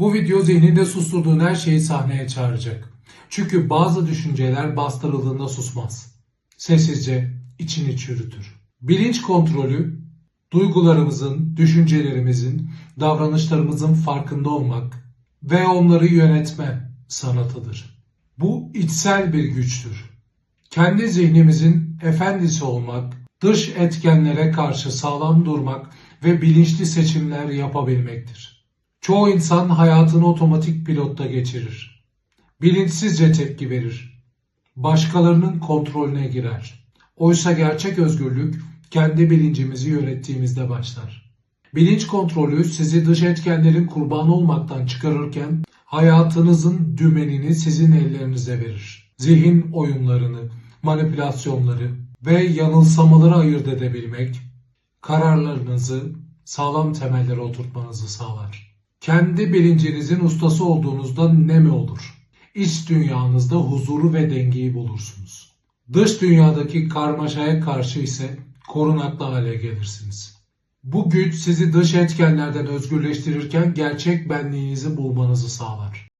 Bu video zihninde susturduğun her şeyi sahneye çağıracak. Çünkü bazı düşünceler bastırıldığında susmaz. Sessizce içini çürütür. Bilinç kontrolü, duygularımızın, düşüncelerimizin, davranışlarımızın farkında olmak ve onları yönetme sanatıdır. Bu içsel bir güçtür. Kendi zihnimizin efendisi olmak, dış etkenlere karşı sağlam durmak ve bilinçli seçimler yapabilmektir. Çoğu insan hayatını otomatik pilotta geçirir. Bilinçsizce tepki verir. Başkalarının kontrolüne girer. Oysa gerçek özgürlük kendi bilincimizi yönettiğimizde başlar. Bilinç kontrolü sizi dış etkenlerin kurbanı olmaktan çıkarırken hayatınızın dümenini sizin ellerinize verir. Zihin oyunlarını, manipülasyonları ve yanılsamaları ayırt edebilmek, kararlarınızı sağlam temellere oturtmanızı sağlar. Kendi bilincinizin ustası olduğunuzda ne mi olur? İç dünyanızda huzuru ve dengeyi bulursunuz. Dış dünyadaki karmaşaya karşı ise korunaklı hale gelirsiniz. Bu güç sizi dış etkenlerden özgürleştirirken gerçek benliğinizi bulmanızı sağlar.